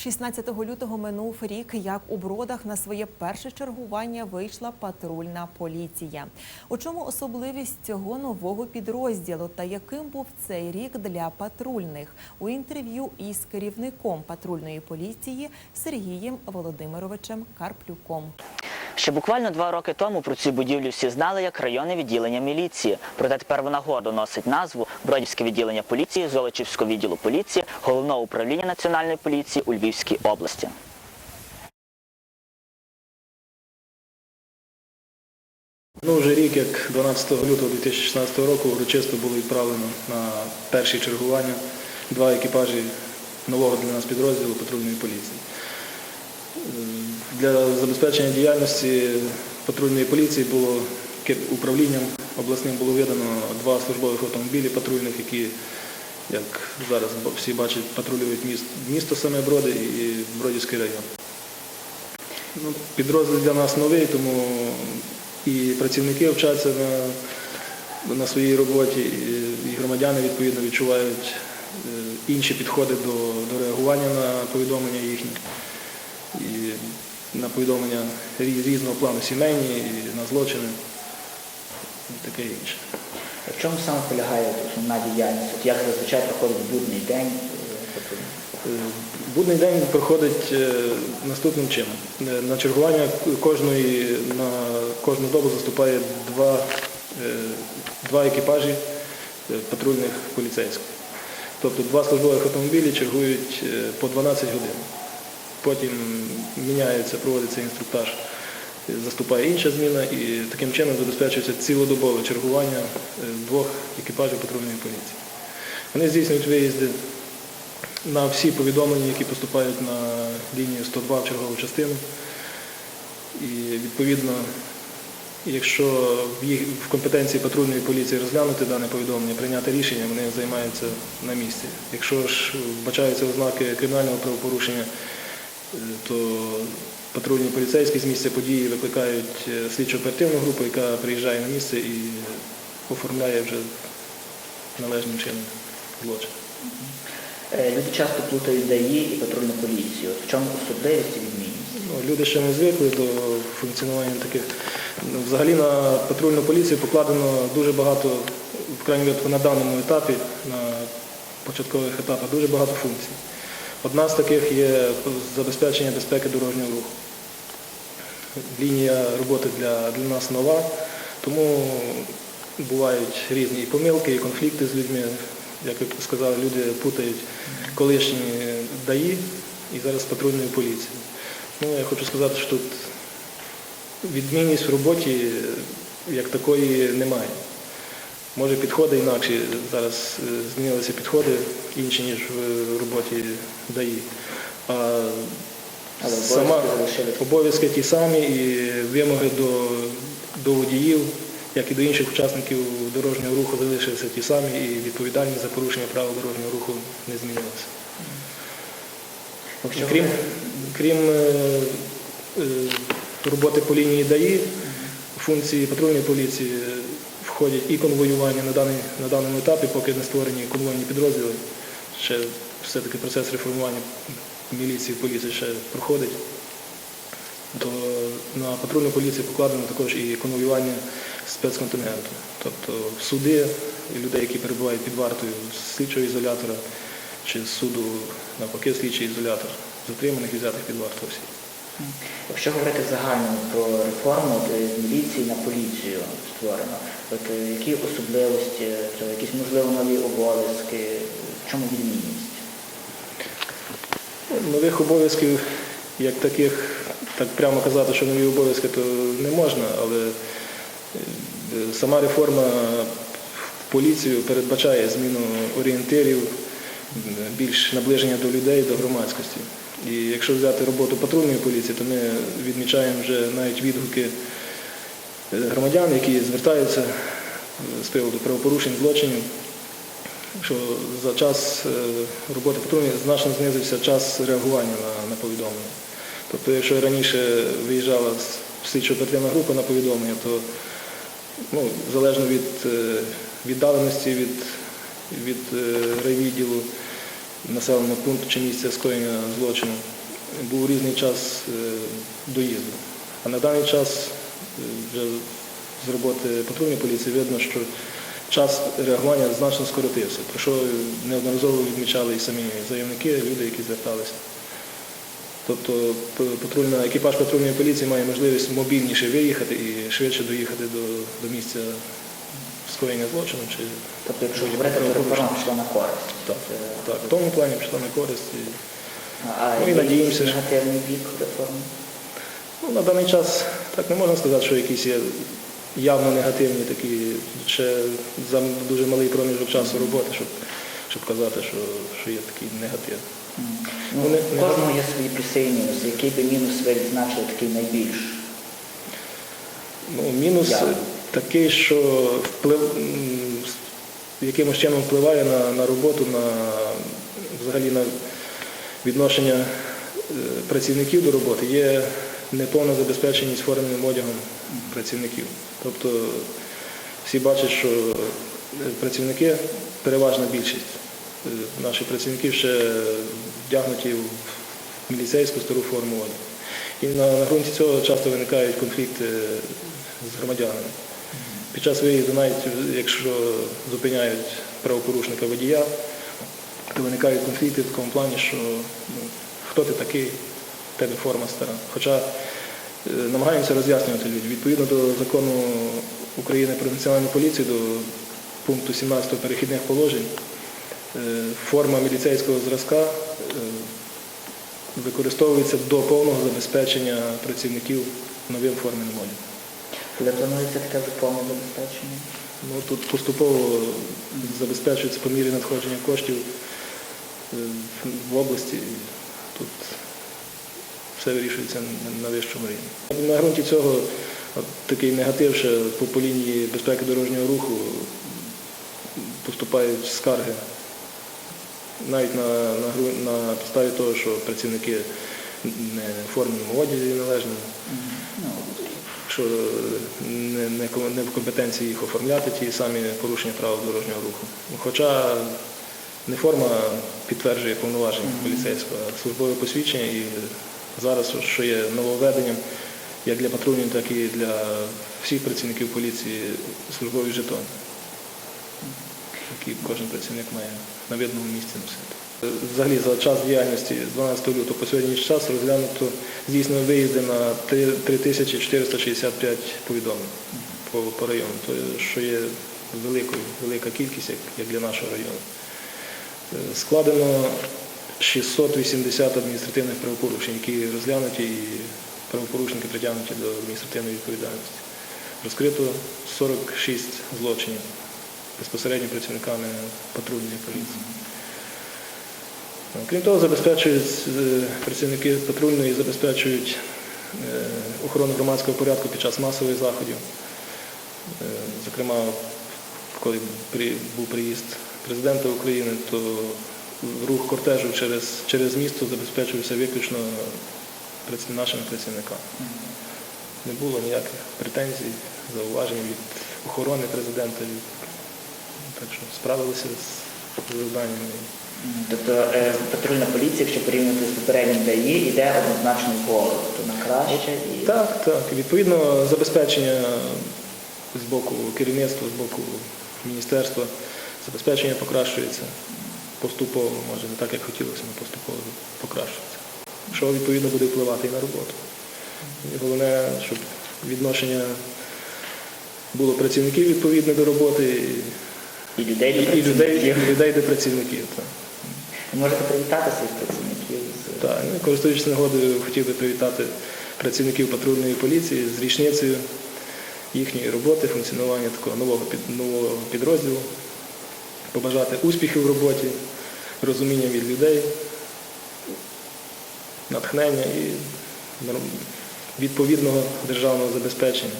16 лютого минув рік, як у бродах на своє перше чергування вийшла патрульна поліція. У чому особливість цього нового підрозділу та яким був цей рік для патрульних? У інтерв'ю із керівником патрульної поліції Сергієм Володимировичем Карплюком. Ще буквально два роки тому про цю будівлю всі знали як районне відділення міліції. Проте тепер вона гордо носить назву Бродівське відділення поліції Золочівського відділу поліції Головного управління національної поліції у Львівській області. Ну, вже рік, як 12 лютого 2016 року, урочисто було відправлено на перші чергування два екіпажі нового для нас підрозділу патрульної поліції. Для забезпечення діяльності патрульної поліції було управлінням обласним було видано два службових автомобілі патрульних, які, як зараз всі бачать, патрулюють міст, місто саме Броди і Бродівський район. Ну, підрозділ для нас новий, тому і працівники вчаться на, на своїй роботі, і, і громадяни відповідно відчувають е, інші підходи до, до реагування на повідомлення їхні, і на повідомлення різного плану сімейні, і на злочини, і таке інше. В чому саме полягає основна діяльність? От як зазвичай проходить будний день е, Будний день проходить е, наступним чином. Е, На чергування кожної, на кожну добу заступає два, два екіпажі патрульних поліцейських. Тобто два службових автомобілі чергують по 12 годин. Потім міняється, проводиться інструктаж, заступає інша зміна і таким чином забезпечується цілодобове чергування е, двох екіпажів патрульної поліції. Вони здійснюють виїзди на всі повідомлення, які поступають на лінію 102 в чергову частину. І відповідно, якщо в компетенції патрульної поліції розглянути дане повідомлення, прийняти рішення, вони займаються на місці. Якщо ж вбачаються ознаки кримінального правопорушення, то патрульні поліцейські з місця події викликають е, слідчо-оперативну групу, яка приїжджає на місце і оформляє вже належним чином злочин. Е, Люди часто плутають ДАІ і патрульну поліцію. В чому особливість і відмінність? Ну, люди ще не звикли до функціонування таких. Ну, Взагалі на патрульну поліцію покладено дуже багато, в крайній випадку на даному етапі, на початкових етапах, дуже багато функцій. Одна з таких є забезпечення безпеки дорожнього руху. Лінія роботи для, для нас нова, тому бувають різні і помилки, і конфлікти з людьми. Як ви сказали, люди путають колишні ДАІ і зараз патрульної поліції. Ну, я хочу сказати, що тут відмінність в роботі як такої немає. Може підходи інакші, зараз е, змінилися підходи інші, ніж в роботі ДАІ. А Але сама обов'язки ті самі і вимоги до, до водіїв, як і до інших учасників дорожнього руху залишилися ті самі, і відповідальність за порушення правил дорожнього руху не змінилася. Крім, крім е, е, роботи по лінії ДАІ, функції патрульної поліції входять і конвоювання на, даний, на даному етапі, поки не створені конвойні підрозділи. Ще все-таки процес реформування міліції і поліції ще проходить. То на патрульну поліцію покладено також і конвоювання спецконтингенту. Тобто суди людей, які перебувають під вартою слідчого ізолятора чи суду навпаки слідчий ізолятор, затриманих і взятих під варту осіб. Якщо говорити загально про реформу з міліції на поліцію створено, от е, які особливості, якісь можливо нові обов'язки, в чому відмінність? Нових обов'язків, як таких, так прямо казати, що нові обов'язки, то не можна, але е, сама реформа в поліцію передбачає зміну орієнтирів, більш наближення до людей, до громадськості. І якщо взяти роботу патрульної поліції, то ми відмічаємо вже навіть відгуки громадян, які звертаються е, з приводу правопорушень, злочинів що за час е, роботи патрульної значно знизився час реагування на, на повідомлення. Тобто, якщо раніше виїжджала слідчо оперативна група на повідомлення, то ну, залежно від е, віддаленості від, від райвідділу, населеного пункту чи місця скоєння злочину був різний час доїзду. А на даний час вже з роботи патрульної поліції видно, що час реагування значно скоротився, про що неодноразово відмічали і самі заявники, люди, які зверталися. Тобто патрульна, екіпаж патрульної поліції має можливість мобільніше виїхати і швидше доїхати до, до місця скоєння злочину. Чи... Тобто, якщо говорити, то реформа пішла на користь. Так, так, в тому плані пішла на користь. І, А Ну, і надіємося, що- негативний бік реформи? Ну, на даний час так не можна сказати, що якісь є явно негативні такі, ще за дуже малий проміжок часу роботи, щоб, щоб казати, що, що є такий негатив. Ну, Ну, не- у не- кожного є свої плюси і мінуси. Який би мінус ви відзначили такий найбільш? Ну, мінус Явно. такий, що вплив, якимось чином впливає на, на роботу, на взагалі на відношення е, працівників до роботи, є неповна забезпеченість форменим одягом працівників. Тобто всі бачать, що е, працівники, переважна більшість е, наших працівників ще вдягнуті в міліцейську стару форму одягу. І на, на ґрунті цього часто виникають конфлікти з громадянами. Під час виїзду, навіть якщо зупиняють правопорушника водія, то виникають конфлікти в такому плані, що ну, хто ти такий, тебе форма стара. Хоча е, намагаємося роз'яснювати людям. Відповідно до закону України про національну поліцію, до пункту 17 перехідних положень, е, форма міліцейського зразка е, використовується до повного забезпечення працівників новим форменим одягом. Коли планується таке повне забезпечення? Ну, тут поступово забезпечується по мірі надходження коштів в області. Тут все вирішується на- вищому рівні. На ґрунті цього от такий негатив ще по, по лінії безпеки дорожнього руху поступають скарги. Навіть на, на, на підставі того, що працівники не в форменому одязі належному, Ну, що не, не, не в компетенції їх оформляти ті самі порушення правил дорожнього руху. Хоча не форма підтверджує повноваження поліцейського, а службове посвідчення і зараз, що є нововведенням, як для патрульних, так і для всіх працівників поліції службовий жетон, який кожен працівник має на видному місці носити. Взагалі за час діяльності з 12 лютого по сьогоднішній час розглянуто здійснено виїзди на 3465 повідомлень по, по району, що є великою, велика кількість, як, як для нашого району. Е, Складено 680 адміністративних правопорушень, які розглянуті і правопорушники притягнуті до адміністративної відповідальності. Розкрито 46 злочинів безпосередньо працівниками патрульної поліції. Крім того, е, працівники патрульної забезпечують е, охорону громадського порядку під час масових заходів. Е, Зокрема, коли був приїзд президента України, то рух кортежу через, через місто забезпечувався виключно нашими працівниками. Не було ніяких претензій, зауважень від охорони президента. від- Так що справилися з завданнями. м, Тобто е, патрульна поліція, якщо порівняти з попереднім ДАІ, йде однозначно вгору. Тобто на краще і Так, так. Відповідно, забезпечення з боку керівництва, з боку міністерства, забезпечення покращується поступово, може не так, як хотілося, але поступово покращується. Що відповідно буде впливати і на роботу. І головне, щоб відношення було працівників відповідне до роботи і, людей до і, людей, і людей до працівників. Так. Можете привітати своїх працівників Так, ну, користуючись нагодою, хотів би привітати працівників патрульної поліції з річницею їхньої роботи, функціонування такого нового, під, нового підрозділу, побажати успіхів в роботі, розуміння від людей, натхнення і відповідного державного забезпечення.